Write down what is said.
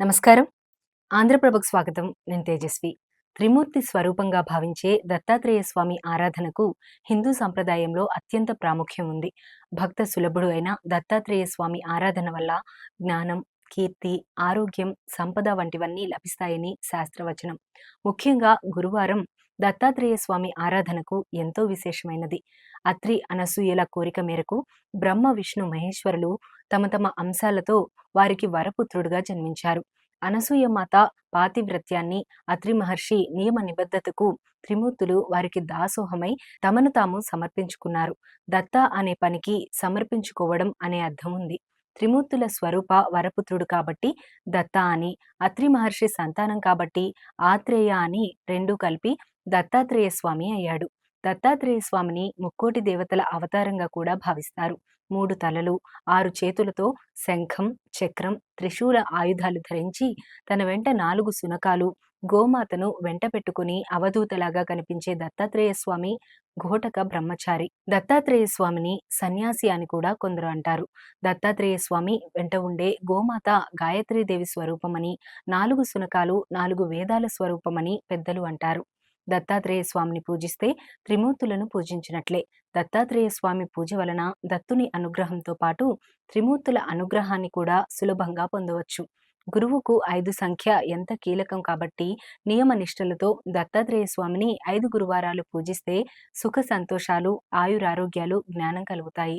నమస్కారం. ఆంధ్రప్రభకు స్వాగతం. నేను తేజస్వి. త్రిమూర్తి స్వరూపంగా భావించే దత్తాత్రేయ స్వామి ఆరాధనకు హిందూ సంప్రదాయంలో అత్యంత ప్రాముఖ్యం ఉంది. భక్త సులభుడు అయిన దత్తాత్రేయ స్వామి ఆరాధన వల్ల జ్ఞానం కీర్తి ఆరోగ్యం సంపద వంటివన్నీ లభిస్తాయని శాస్త్రవచనం. ముఖ్యంగా గురువారం దత్తాత్రేయ స్వామి ఆరాధనకు ఎంతో విశేషమైనది. అత్రి అనసూయల కోరిక మేరకు బ్రహ్మ విష్ణు మహేశ్వరులు తమ తమ అంశాలతో వారికి వరపుత్రుడుగా జన్మించారు. అనసూయ మాత పాతివ్రత్యాన్ని అత్రి మహర్షి నియమ నిబద్ధతకు త్రిమూర్తులు వారికి దాసోహమై తమను తాము సమర్పించుకున్నారు. దత్త అనే పనికి సమర్పించుకోవడం అనే అర్థం ఉంది త్రిమూర్తుల స్వరూప వరపుత్రుడు కాబట్టి దత్త అని అత్రి మహర్షి సంతానం కాబట్టి ఆత్రేయ అని రెండు కలిపి దత్తాత్రేయ స్వామి అయ్యాడు. దత్తాత్రేయ స్వామిని ముక్కోటి దేవతల అవతారంగా కూడా భావిస్తారు. మూడు తలలు ఆరు చేతులతో శంఖం చక్రం త్రిశూల ఆయుధాలు ధరించి తన వెంట నాలుగు సునకాలు గోమాతను వెంట పెట్టుకుని అవధూతలాగా కనిపించే దత్తాత్రేయ స్వామి ఘోటక బ్రహ్మచారి. దత్తాత్రేయ స్వామిని సన్యాసి అని కూడా కొందరు అంటారు. దత్తాత్రేయ స్వామి వెంట ఉండే గోమాత గాయత్రీదేవి స్వరూపమని నాలుగు సునకాలు నాలుగు వేదాల స్వరూపమని పెద్దలు అంటారు. దత్తాత్రేయ స్వామిని పూజిస్తే త్రిమూర్తులను పూజించినట్లే. దత్తాత్రేయ స్వామి పూజ వలన దత్తుని అనుగ్రహంతో పాటు త్రిమూర్తుల అనుగ్రహాన్ని కూడా సులభంగా పొందవచ్చు. గురువుకు ఐదు సంఖ్య ఎంత కీలకం కాబట్టి నియమ నిష్టలతో దత్తాత్రేయ స్వామిని ఐదు గురువారాలు పూజిస్తే సుఖ సంతోషాలు ఆయురారోగ్యాలు జ్ఞానం కలుగుతాయి.